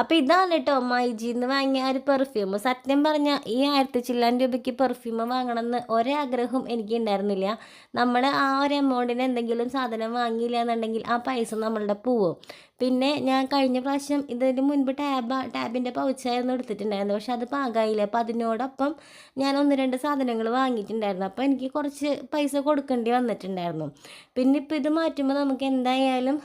അപ്പോൾ ഇതാണ് കേട്ടോ മൈജിന്ന് വാങ്ങിയ ഒരു പെർഫ്യൂം സത്യം പറഞ്ഞാൽ ഈ ആയിരത്തി ചില്ലാൻ രൂപയ്ക്ക് പെർഫ്യൂം വാങ്ങണമെന്ന് ഒരാഗ്രഹവും എനിക്ക് ഉണ്ടായിരുന്നില്ല നമ്മൾ ആ ഒരു എമൗണ്ടിന് എന്തെങ്കിലും സാധനം വാങ്ങിയില്ല എന്നുണ്ടെങ്കിൽ ആ പൈസ നമ്മളുടെ പോവും. പിന്നെ ഞാൻ കഴിഞ്ഞ പ്രാവശ്യം ഇതിന് മുൻപ് ടാബ് ടാബിന്റെ പൗച്ചായിരുന്നു എടുത്തിട്ടുണ്ടായിരുന്നു പക്ഷെ അത് പാകായില്ല. അപ്പോൾ അതിനോടൊപ്പം ഞാൻ ഒന്ന് രണ്ട് സാധനങ്ങൾ വാങ്ങിയിട്ടുണ്ടായിരുന്നു. അപ്പോൾ എനിക്ക് കുറച്ച് പൈസ കൊടുക്കേണ്ടി വന്നിട്ടുണ്ടായിരുന്നു. പിന്നെ ഇപ്പോൾ ഇത് മാറ്റുമ്പോൾ നമുക്ക് എന്തായാലും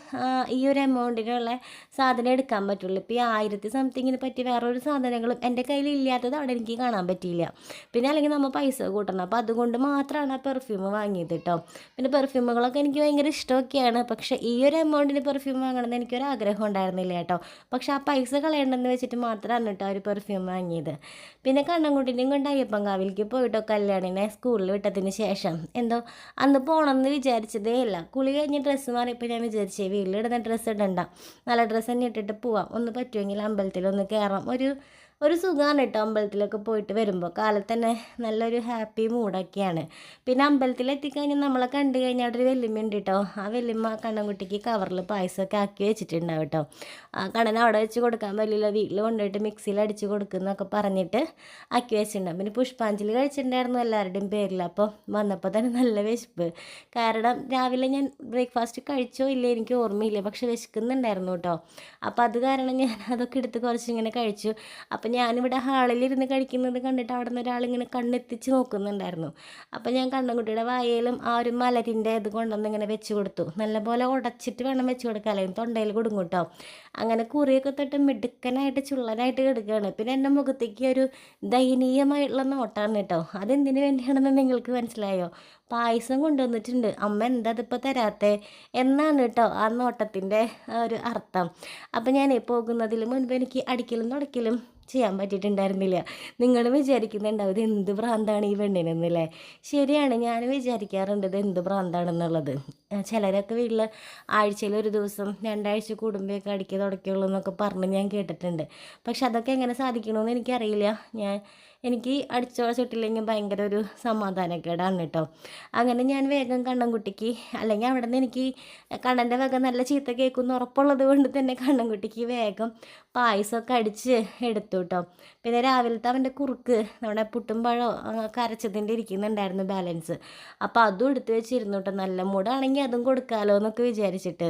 ഈ ഒരു എമൗണ്ടിനുള്ള സാധനം എടുക്കാൻ പറ്റുള്ളൂ. ഇപ്പോൾ ഈ ആയിരത്തി സംതിങ്ങിന് പറ്റി വേറൊരു സാധനങ്ങളും എന്റെ കയ്യിൽ ഇല്ലാത്തത് അവിടെ എനിക്ക് കാണാൻ പറ്റിയില്ല. പിന്നെ അല്ലെങ്കിൽ നമ്മൾ പൈസ കൂട്ടണം. അപ്പോൾ അതുകൊണ്ട് മാത്രമാണ് ആ പെർഫ്യൂം വാങ്ങിയത് കേട്ടോ. പിന്നെ പെർഫ്യൂമുകളൊക്കെ എനിക്ക് ഭയങ്കര ഇഷ്ടമൊക്കെയാണ്. പക്ഷേ ഈ ഒരു എമൗണ്ടിന് പെർഫ്യൂം വാങ്ങണമെന്ന് എനിക്കൊരു ആഗ്രഹം ഉണ്ടായിരുന്നില്ല കേട്ടോ. പക്ഷെ ആ പൈസ കളയണ്ടെന്ന് വെച്ചിട്ട് മാത്രമാണ് കേട്ടോ ഒരു പെർഫ്യൂം വാങ്ങിയത്. പിന്നെ കണ്ണൻകുട്ടിനെയും കൊണ്ട് അയ്യപ്പൻകാവിലേക്ക് പോയിട്ടോ കല്യാണിനെ സ്കൂളിൽ വിട്ടതിന് ശേഷം. എന്തോ അന്ന് പോകണമെന്ന് വിചാരിച്ചതേ ഇല്ല. കുളി കഴിഞ്ഞ് ഡ്രസ്സ് മാറിയപ്പോൾ ഞാൻ വിചാരിച്ചേ വീട്ടിലിടുന്ന ഡ്രസ്സ് ഇടണ്ട. നല്ല ഡ്രസ്സ് തന്നെ ഇട്ടിട്ട് പോവാം. ഒന്ന് പറ്റുമെങ്കിൽ അമ്പലത്തിൽ ഒന്ന് കയറാം ഒരു ഒരു സുഖമാണ് കേട്ടോ അമ്പലത്തിലൊക്കെ പോയിട്ട് വരുമ്പോൾ കാലത്ത് തന്നെ നല്ലൊരു ഹാപ്പി മൂഡൊക്കെയാണ് പിന്നെ അമ്പലത്തിൽ എത്തിക്കഴിഞ്ഞാൽ നമ്മളെ കണ്ടു കഴിഞ്ഞാൽ അവിടെ ഒരു വെല്ലുമ്മ ഉണ്ട് കേട്ടോ ആ വെല്ലുമ്മ കണ്ണൻകുട്ടിക്ക് കവറിൽ പായസമൊക്കെ ആക്കി വെച്ചിട്ടുണ്ടാവും കേട്ടോ ആ കണ്ണൻ അവിടെ വെച്ച് കൊടുക്കാൻ പറ്റില്ല. വീട്ടിൽ കൊണ്ടുപോയിട്ട് മിക്സിയിൽ അടിച്ച് കൊടുക്കുന്നൊക്കെ പറഞ്ഞിട്ട് ആക്കി വെച്ചിട്ടുണ്ടാവും പിന്നെ പുഷ്പാഞ്ജലി കഴിച്ചിട്ടുണ്ടായിരുന്നു എല്ലാവരുടെയും പേരിൽ അപ്പോൾ വന്നപ്പോൾ തന്നെ നല്ല വിശപ്പ്. കാരണം രാവിലെ ഞാൻ ബ്രേക്ക്ഫാസ്റ്റ് കഴിച്ചോ ഇല്ല എനിക്ക് ഓർമ്മയില്ല. പക്ഷെ വിശക്കുന്നുണ്ടായിരുന്നു കേട്ടോ. അപ്പോൾ അത് കാരണം ഞാൻ അതൊക്കെ എടുത്ത് കുറച്ചിങ്ങനെ കഴിച്ചു. അപ്പം ഞാനിവിടെ ഹാളിലിരുന്ന് കഴിക്കുന്നത് കണ്ടിട്ട് അവിടെ നിന്ന് ഒരാളിങ്ങനെ കണ്ണെത്തിച്ച് നോക്കുന്നുണ്ടായിരുന്നു. അപ്പം ഞാൻ കണ്ണൻകുട്ടിയുടെ വായയിലും ആ ഒരു മലരിന്റെ ഇത് കൊണ്ടുവന്ന് ഇങ്ങനെ വെച്ച് കൊടുത്തു. നല്ലപോലെ ഉടച്ചിട്ട് വേണം വെച്ച് കൊടുക്കാൻ. അല്ലെങ്കിൽ തൊണ്ടയിൽ കൊടുക്കും കേട്ടോ. അങ്ങനെ കുറിയൊക്കെ തൊട്ട് മിടുക്കനായിട്ട് ചുള്ളനായിട്ട് കിടക്കുകയാണ്. പിന്നെ എന്റെ മുഖത്തേക്ക് ഒരു ദയനീയമായിട്ടുള്ള നോട്ടാണ് കേട്ടോ. അതെന്തിനു വേണ്ടിയാണെന്ന് നിങ്ങൾക്ക് മനസ്സിലായോ? പായസം കൊണ്ടുവന്നിട്ടുണ്ട്. അമ്മ എന്താ അതിപ്പോൾ തരാത്തേ? എന്നാണ് കേട്ടോ ആ നോട്ടത്തിന്റെ ഒരു അർത്ഥം. അപ്പം ഞാൻ പോകുന്നതിൽ മുൻപ് എനിക്ക് അടിക്കലും തുടക്കലും ചെയ്യാൻ പറ്റിയിട്ടുണ്ടായിരുന്നില്ല. നിങ്ങൾ വിചാരിക്കുന്നുണ്ടാവും ഇത് എന്ത് ഭ്രാന്താണ് ഈ പെണ്ണിനെന്നല്ലേ. ശരിയാണ് ഞാൻ വിചാരിക്കാറുണ്ട് ഇത് എന്ത് ഭ്രാന്താണെന്നുള്ളത്. ചിലരൊക്കെ വീട്ടിൽ ആഴ്ചയിൽ ഒരു ദിവസം രണ്ടാഴ്ച കൂടുമ്പോഴൊക്കെ അടിക്കുക തുടക്കുകയുള്ളൂ എന്നൊക്കെ പറഞ്ഞ് ഞാൻ കേട്ടിട്ടുണ്ട്. പക്ഷെ അതൊക്കെ എങ്ങനെ സാധിക്കണമെന്ന് എനിക്കറിയില്ല. ഞാൻ എനിക്ക് അടിച്ചോള ചുട്ടില്ലെങ്കിൽ ഭയങ്കര ഒരു സമാധാനക്കേടാണ് കേട്ടോ. അങ്ങനെ ഞാൻ വേഗം കണ്ണൻകുട്ടിക്ക് അല്ലെങ്കിൽ അവിടെ നിന്ന് എനിക്ക് കണ്ണന്റെ വേഗം നല്ല ചീത്ത കേൾക്കുമെന്ന് ഉറപ്പുള്ളത് കൊണ്ട് തന്നെ കണ്ണൻകുട്ടിക്ക് വേഗം പായസമൊക്കെ അടിച്ച് എടുത്തു കേട്ടോ. പിന്നെ രാവിലത്തെ അവന്റെ കുറുക്ക് നമ്മുടെ പുട്ടും പഴം കരച്ചതിന്റെ ഇരിക്കുന്നുണ്ടായിരുന്നു ബാലൻസ്. അപ്പോൾ അതും എടുത്ത് വെച്ചിരുന്നു കേട്ടോ. നല്ല മൂടാണെങ്കിൽ അതും കൊടുക്കാമല്ലോ എന്നൊക്കെ വിചാരിച്ചിട്ട്.